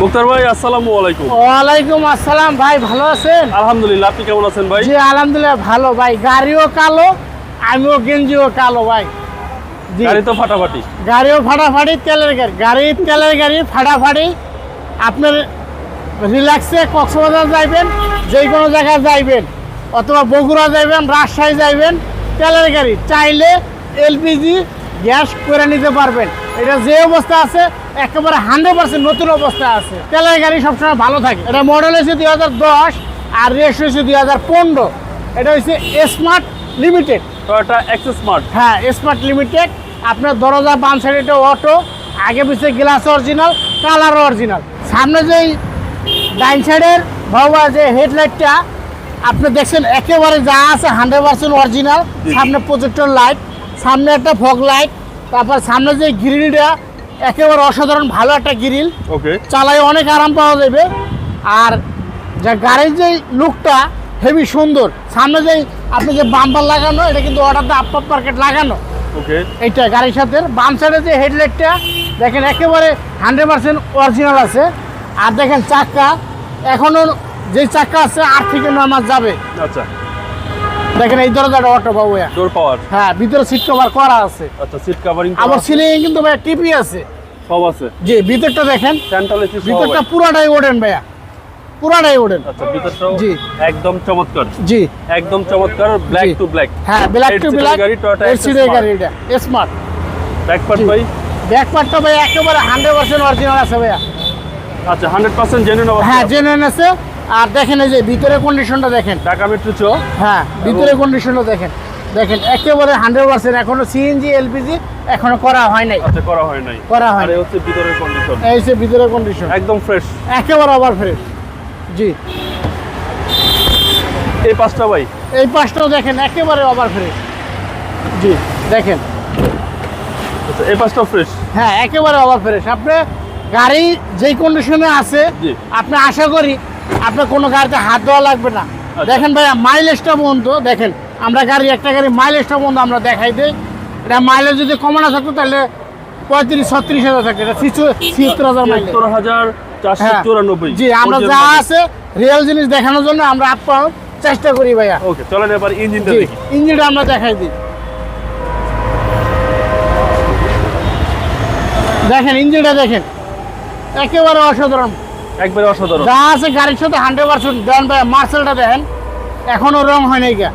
মুক্তার ভাই আসসালামু আলাইকুম। ওয়ালাইকুম আসসালাম ভাই ভালো আছেন? আলহামদুলিল্লাহ আপনি কেমন আছেন ভাই? জি আলহামদুলিল্লাহ ভালো ভাই। গাড়িও কালো আমিও গেঞ্জিও কালো ভাই। গাড়ি তো ফাটাফাটি। গাড়িও ফাটাফাটি তেলের গাড়ি। গাড়ি তেলের গাড়ি ফাটাফাটি। আপনার রিল্যাক্সে কক্সবাজার যাইবেন যে কোনো জায়গায় যাইবেন অথবা বগুড়া যাইবেন রাজশাহী যাইবেন তেলের গাড়ি। চাইলে এলপিজি গ্যাস করে নিতে পারবেন। এটা যে অবস্থা আছে একেবারে হান্ড্রেড পার্সেন্ট নতুন অবস্থা আছে। তেলের গাড়ি সবসময় ভালো থাকে। এটা মডেল হয়েছে দুই হাজার দশ আর রেস হয়েছে দুই হাজার পনেরো। এটা হচ্ছে smart limited Toyota access smart হ্যাঁ স্মার্ট লিমিটেড আপনার দরজা বাম সাইডে অটো আগে পিছিয়ে গ্লাস অরিজিনাল কালার অরিজিনাল সামনে যেই ডাইন সাইডের বাবা যে হেডলাইটটা আপনি দেখছেন একেবারে যা আছে হান্ড্রেড পার্সেন্ট অরিজিনাল সামনে প্রজেক্টর লাইট সামনে একটা ফগ লাইট তারপর সামনে যে গ্রিলটা একেবারে অসাধারণ ভালো একটা গ্রিল। ওকে চালায় অনেক আরাম পাওয়া যাবে। আর যা গাড়ির যে লুকটা হেভি সুন্দর। সামনে যে আপনি যে বাম্পার লাগানো এটা কিন্তু অর্ডারটা আপ মার্কেট লাগানো। ওকে এইটা গাড়ির সাথে বাম সাইডে যে হেডলাইটটা দেখেন একেবারে হান্ড্রেড পার্সেন্ট অরিজিনাল আছে। আর দেখেন চাক্কা এখনও যে চাক্কা আছে আর থেকে নামাজ যাবে। আচ্ছা। দেখেন এই দরজাটা অটো বাবু ডোর পাওয়ার হ্যাঁ ভিতরে সিট কভার করা আছে। আচ্ছা সিট কাভারিং আবার সিলিং কিন্তু ভাইয়া টিপি আছে। সব আছে। জি ভিতরটা দেখেন। সেন্ট্রাল এসি ভিতরটা পুরাটাই ওঠেন ভাইয়া। পুরাটাই ওঠেন আচ্ছা ভিতরটাও জি। একদম চমৎকার। জি। একদম চমৎকার ব্ল্যাক টু ব্ল্যাক হ্যাঁ ব্ল্যাক টু ব্ল্যাক গাড়ি, এইট Access গাড়ি এটা। Smart back part. ভাই? ব্যাক পার্টটা ভাই একেবারে হান্ড্রেড পার্সেন্ট অরিজিনাল আছে ভাইয়া। আচ্ছা হান্ড্রেড পার্সেন্ট জেনুইন হ্যাঁ অবস্থা জেনুইন আছে। আর দেখেন এই যে ভিতরে কন্ডিশনটা দেখেন। ঢাকা মেট্রো চো। হ্যাঁ ভিতরে কন্ডিশনটা দেখেন। দেখেন একেবারে হান্ড্রেড পার্সেন্ট এখনও সিএনজি এলপিজি এখনও করা হয় নাই। আচ্ছা করা হয় নাই। করা হয় হচ্ছে ভিতরের কন্ডিশন এই যে ভিতরে কন্ডিশন একদম ফ্রেশ একেবারে ওভার ফ্রেশ জি। এই পাঁচটা ভাই? এই পাশটাও দেখেন একেবারে ওভার ফ্রেশ জি দেখেন। আচ্ছা এই পাঁচটা ফ্রেশ হ্যাঁ একেবারে ওভার ফ্রেশ আপনি গাড়ি যেই কন্ডিশনে আছে। আপনি আশা করি আপনার কোনো গাড়িতে হাত দেওয়া লাগবে না। আচ্ছা। দেখেন ভাইয়া মাইলেজটা পর্যন্ত দেখেন আমরা গাড়ি একটা গাড়ি মাইলেজটা পর্যন্ত আমরা দেখাই দিই। এটা মাইলেজ যদি কমানো থাকতো তাহলে পঁয়ত্রিশ ছত্রিশ হাজার থাকে এটা ছিয়াত্তর হাজার মাইলেজ হাজার হ্যাঁ। চুরানব্বই। জি আমরা যা আছে রিয়েল জিনিস দেখানোর জন্য আমরা আপনার চেষ্টা করি ভাইয়া। ওকে চলেন এবার ইঞ্জিনটা দেখি। ইঞ্জিনটা আমরা দেখাই দিই। দেখেন ইঞ্জিনটা দেখেন। একেবারে অসাধারণ। একবারে অসাধারণ। যা আছে গাড়ির সাথে হান্ড্রেড পার্সেন্ট দেন ভাই মার্সেলটা দেখেন এখনও রং হয় নাই গা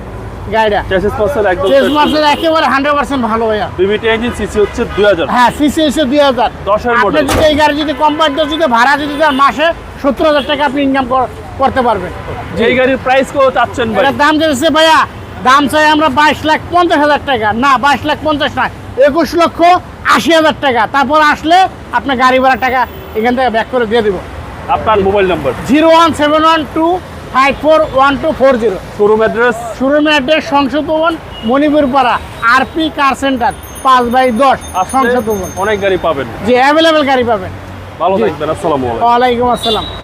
গাড়িটা। চেসিস পার্সেল একদম চেস মার্সেল একেবারে হান্ড্রেড পার্সেন্ট ভালো ভাইয়া। বিবিটি ইঞ্জিন সিসি হচ্ছে দুই হাজার। হ্যাঁ সিসি আপনি যদি এই গাড়ি যদি কোম্পানিতে যদি ভাড়া যদি দেন মাসে সত্তর হাজার টাকা আপনি ইনকাম করতে পারবেন। এই গাড়ির প্রাইস কত চাচ্ছেন ভাই। এটার দাম ভাইয়া দাম চাই আমরা বাইশ লাখ পঞ্চাশ হাজার টাকা। না বাইশ লাখ পঞ্চাশ না একুশ লক্ষ আশি হাজার টাকা। তারপর আসলে আপনার গাড়ি ভাড়া টাকা এখান থেকে ব্যাক করে দিয়ে দেবো। আপনার mobile number? Zero one seven one two five four one two four zero. Showroom address? Showroom address Sangsad Bhaban Manipur Para RP car centre পাঁচ বাই দশ সংসদ ভবন। অনেক গাড়ি পাবেন। যে অ্যাভেলেবেল গাড়ি পাবেন। ভালো থাকবেন আসসালামু আলাইকুম। ওয়ালাইকুম আসসালাম।